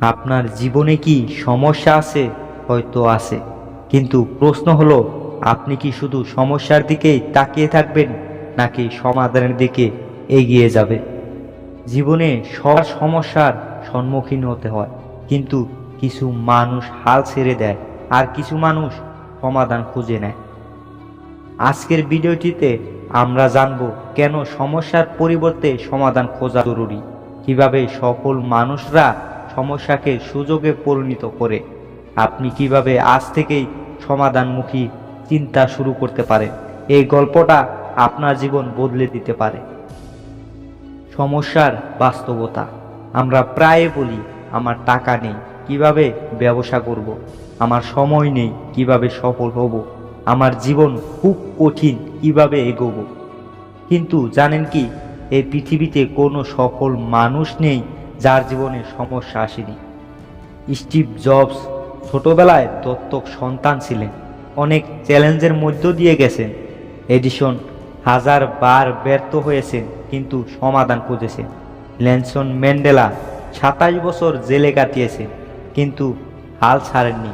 আপনার জীবনে কি সমস্যা আছে? হয়তো আছে। কিন্তু প্রশ্ন হলো, আপনি কি শুধু সমস্যার দিকেই তাকিয়ে থাকবেন, নাকি সমাধানের দিকে এগিয়ে যাবে? জীবনে সব সমস্যার সম্মুখীন হতে হয়, কিন্তু কিছু মানুষ হাল ছেড়ে দেয়, আর কিছু মানুষ সমাধান খুঁজে নেয়। আজকের ভিডিওটিতে আমরা জানব কেন সমস্যার পরিবর্তে সমাধান খোঁজা জরুরি। কীভাবে সফল মানুষরা সমস্যাকে সুযোগে পরিণত করে। আপনি কীভাবে আজ থেকেই সমাধানমুখী চিন্তা শুরু করতে পারেন? এই গল্পটা আপনার জীবন বদলে দিতে পারে। সমস্যার বাস্তবতা। আমরা প্রায় বলি, আমার টাকা নেই, কীভাবে ব্যবসা করব। আমার সময় নেই, কীভাবে সফল হব? আমার জীবন খুব কঠিন, কীভাবে এগোবো? কিন্তু জানেন কি, এই পৃথিবীতে কোনো সফল মানুষ নেই যার জীবনে সমস্যা আসেনি। স্টিভ জবস ছোটবেলায় দত্তক সন্তান ছিলেন। অনেক চ্যালেঞ্জের মধ্য দিয়ে গেছেন। এডিসন হাজার বার ব্যর্থ হয়েছেন, কিন্তু সমাধান খুঁজেছেন। ল্যানসন ম্যান্ডেলা সাতাশ বছর জেলে কাটিয়েছেন, কিন্তু হাল ছাড়েননি।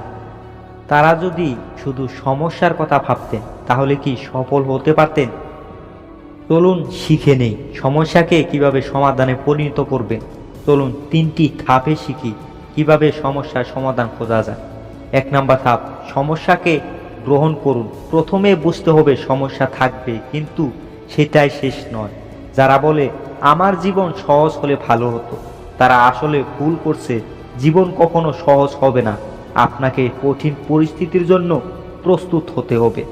তারা যদি শুধু সমস্যার কথা ভাবতেন, তাহলে কি সফল হতে পারতেন? চলুন শিখে নেই, সমস্যাকে কীভাবে সমাধানে পরিণত করবেন। চলুন তিনটি ধাপে শিখি কীভাবে সমস্যার সমাধান খোঁজা যায়। এক নাম্বার ধাপ, সমস্যাকে গ্রহণ করুন। প্রথমে বুঝতে হবে সমস্যা থাকবে, কিন্তু সেটাই শেষ নয়। যারা বলে, আমার জীবন সহজ হলে ভালো হতো। তারা আসলে ভুল করছে। জীবন কখনো সহজ হবে না। আপনাকে কঠিন পরিস্থিতির জন্য প্রস্তুত হতে হবে।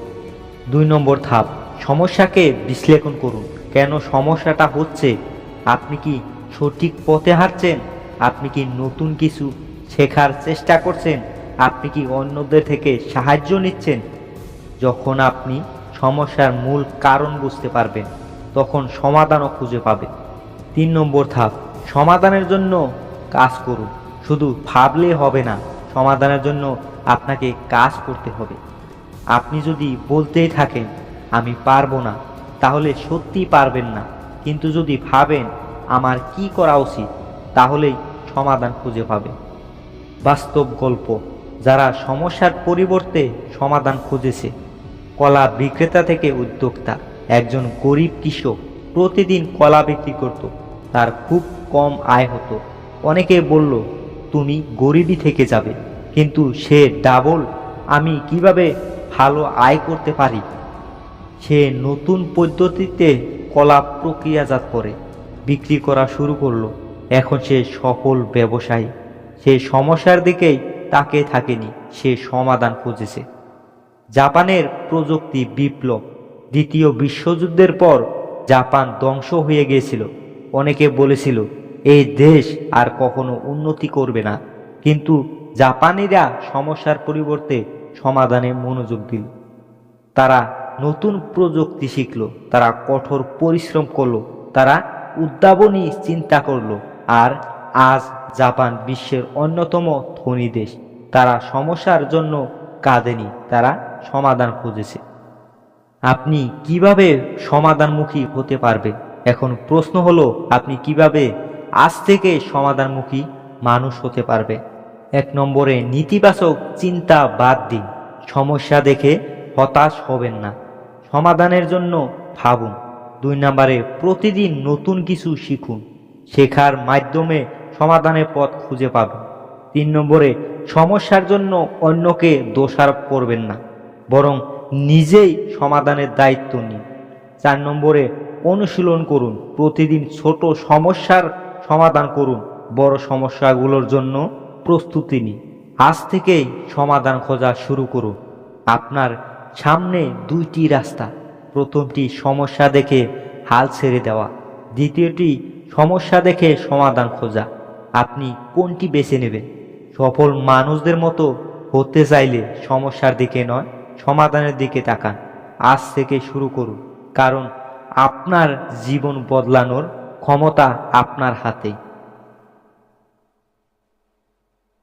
দুই নম্বর ধাপ, সমস্যাকে বিশ্লেষণ করুন। কেন সমস্যাটা হচ্ছে? আপনি কি সঠিক পথে হাঁটছেন, আপনি কি নতুন কিছু শেখার চেষ্টা করছেন? আপনি কি অন্যদের থেকে সাহায্য নিচ্ছেন? যখন আপনি সমস্যার মূল কারণ বুঝতে পারবেন, তখন সমাধানও খুঁজে পাবেন। তিন নম্বর ধাপ, সমাধানের জন্য কাজ করুন। শুধু ভাবলে হবে না, সমাধানের জন্য আপনাকে কাজ করতে হবে। আপনি যদি বলতেই থাকেন, আমি পারব না, তাহলে সত্যি পারবেন না। কিন্তু যদি ভাবেন আমার কি করা উচিত? তাহলেই সমাধান খুঁজে পাবে। বাস্তব গল্প, যারা সমস্যার পরিবর্তে সমাধান খুঁজেছে। কলা বিক্রেতা থেকে উদ্যোক্তা, একজন গরিব কৃষক, প্রতিদিন কলা বিক্রি করত। তার খুব কম আয় হতো। অনেকে বলল, তুমি গরিবই থেকে যাবে। কিন্তু সে ডাবল, আমি কীভাবে ভালো আয় করতে পারি? সে নতুন পদ্ধতিতে কলা প্রক্রিয়াজাত করে। বিক্রি করা শুরু করল। এখন সে সফল ব্যবসায়ী। সে সমস্যার দিকেই তাকে থাকেনি। সে সমাধান খুঁজেছে। জাপানের প্রযুক্তি বিপ্লব। দ্বিতীয় বিশ্বযুদ্ধের পর জাপান ধ্বংস হয়ে গিয়েছিল। অনেকে বলেছিল, এই দেশ আর কখনো উন্নতি করবে না। কিন্তু জাপানিরা সমস্যার পরিবর্তে সমাধানে মনোযোগ দিল। তারা নতুন প্রযুক্তি শিখল, তারা কঠোর পরিশ্রম করল, তারা উদ্ভাবনী চিন্তা করল। আর আজ জাপান বিশ্বের অন্যতম ধনী দেশ। তারা সমস্যার জন্য কাঁদেনি, তারা সমাধান খুঁজেছে। আপনি কীভাবে সমাধানমুখী হতে পারবেন এখন প্রশ্ন হলো, আপনি কীভাবে আজ থেকে সমাধানমুখী মানুষ হতে পারবে? এক নম্বরে, নেতিবাচক চিন্তা বাদ দিন। সমস্যা দেখে হতাশ হবেন না। সমাধানের জন্য ভাবুন। দুই নম্বরে প্রতিদিন নতুন কিছু শিখুন, শেখার মাধ্যমে সমাধানের পথ খুঁজে পাবেন। তিন নম্বরে সমস্যার জন্য অন্যকে দোষারোপ করবেন না, বরং নিজেই সমাধানের দায়িত্ব নিন। চার নম্বরে অনুশীলন করুন, প্রতিদিন ছোট সমস্যার সমাধান করুন, বড় সমস্যাগুলোর জন্য প্রস্তুতি নিন। আজ থেকেই সমাধান খোঁজা শুরু করুন। আপনার সামনে দুইটি রাস্তা। প্রথমটি সমস্যা দেখে হাল ছেড়ে দেওয়া। দ্বিতীয়টি সমস্যা দেখে সমাধান খোঁজা। আপনি কোনটি বেছে নেবেন? সফল মানুষদের মতো হতে চাইলে সমস্যার দিকে নয়, সমাধানের দিকে তাকান। আজ থেকে শুরু করুন। কারণ আপনার জীবন বদলানোর ক্ষমতা আপনার হাতেই।